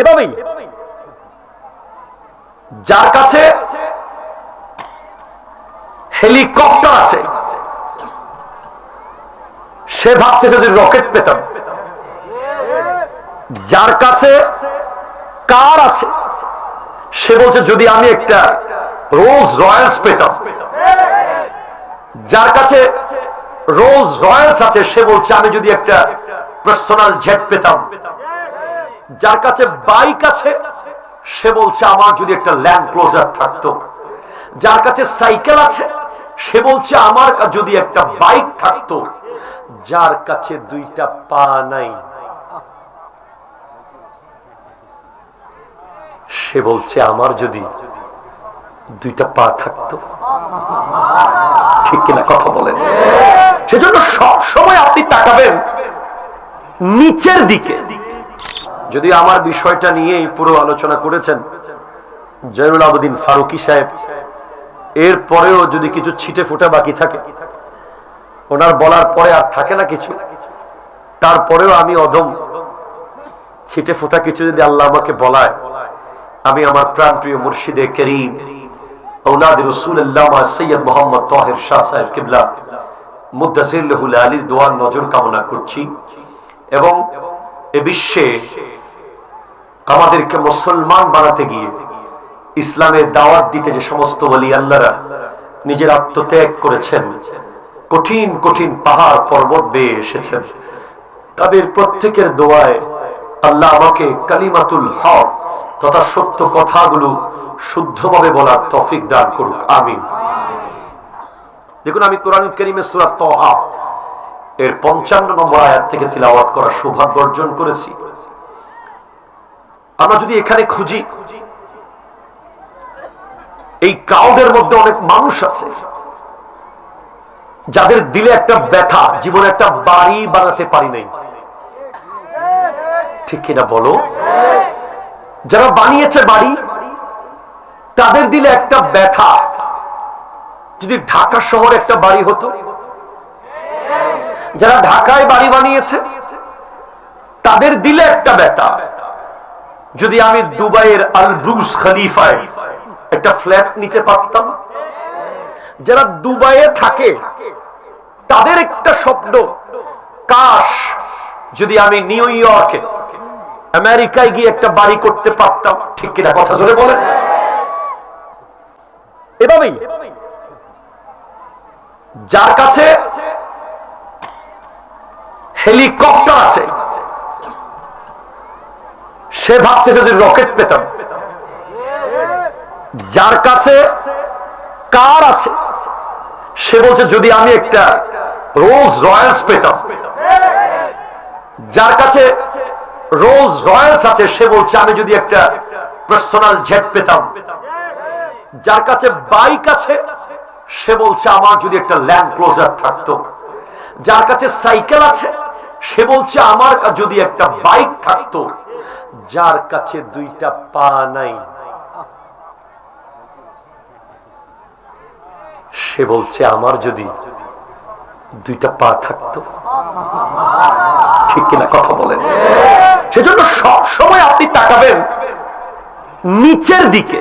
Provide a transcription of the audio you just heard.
এভাবেই। যার কাছে হেলিকপ্টার আছে, সে ভাবছে যদি রকেট পেতাম। যার কাছে কার আছে, সে বলছে, যদি আমি একটা রোলস রয়্যালস পেতাম। যার কাছে রোলস রয়্যালস আছে, সে বলছে, আমি যদি একটা পার্সোনাল জেট পেতাম। যার কাছে বাইক আছে, সে বলছে, আমার যদি একটা ল্যান্ড ক্লোজার থাকতো। যার কাছে সাইকেল আছে, সে বলছে, আমার যদি একটা বাইক থাকতো। যার কাছে দুইটা পা নাই, সে বলছে, আমার যদি দুইটা পা থাকতো। ঠিক কিনা কথা বলেন? সেজন্য সব সময় আপনি তাকাবেন নিচের দিকে। যদি আমার বিষয়টা নিয়েই পুরো আলোচনা করেছেন, জয়নুল আবদিন ফারুকি সাহেব, এর পরেও যদি কিছু ছিটে ফুটে বাকি থাকে, ওনার বলার পরে আর থাকে না কিছু। তারপরেও আমি অধম। ছিটে ফোটা কিছু যদি আল্লাহ আমাকে বলায়, আমি আমার প্রাণ প্রিয় মুর্শিদে করিম, ঔলাদ রসুল্লাহ সৈয়দ মোহাম্মদ তাহের শাহ সাহেব কিবলা মুদাসিল্লাহুল আলীর দোয়ার নজর কামনা করছি এবং এ বিশ্বে আমাদেরকে মুসলমান বানাতে গিয়ে ইসলামের দাওয়াত দিতে যে সমস্ত বলি আল্লাহরা নিজের আত্মত্যাগ করেছেন, কঠিন কঠিন পাহাড় পর্বত বেয়ে এসেছেন। তাদের প্রত্যেকের দোয়ায় আল্লাহ আমাকে কালিমাতুল হক তথা সত্য কথাগুলো শুদ্ধভাবে বলার তফিক দান করুক, আমিন। দেখুন, আমি কোরআন করিমে সুরাত তহা এর পঞ্চান্ন নম্বর আয়াত থেকে তিলাওয়াত করার সৌভাগ্য অর্জন করেছি। আমরা যদি এখানে খুঁজি, এই ক্রাউডের মধ্যে অনেক মানুষ আছে, যাদের দিলে একটা ব্যথা, জীবনে একটা বাড়ি বানাতে পারি নাই। ঠিক কিনা বলো? যারা বানিয়েছে বাড়ি, তাদের দিলে একটা ব্যথা, যদি ঢাকা শহরে একটা বাড়ি হতো, যারা ঢাকায় বাড়ি বানিয়েছে, তাদের দিলে একটা ব্যথা। যদি আমি দুবাইয়ের আল ব্রুজ খলিফায় একটা ফ্ল্যাট নিতে পারতাম, যারা দুবাইয়ে থাকে, তাদের একটা শব্দ কাশ, যদি আমি নিউ ইয়র্কে আমেরিকায় গিয়ে একটা বাড়ি করতে পারতাম, ঠিক কিনা কথা জোরে বলেন? এভাবেই, যার কাছে হেলিকপ্টার আছে সে ভাবতে যদি রকেট পেতাম। যার কাছে কার আছে? সে বলছে, যদি আমি একটা রোলস রয়্যালস পেতাম। যার কাছে রোলস রয়্যালস আছে, সে বলছে, আমি যদি একটা পার্সোনাল জেট পেতাম। যার কাছে বাইক আছে, সে বলছে, আমার যদি একটা ল্যান্ড ক্লোজার থাকতো। যার কাছে সাইকেল আছে সে বলছে, আমার যদি একটা বাইক থাকতো, যার কাছে দুইটা পা নাই, সে বলছে, আমার যদি দুইটা পা থাকতো, ঠিক কিনা কথা বলেন? সেজন্য সব সময় আপনি তাকাবেন নিচের দিকে।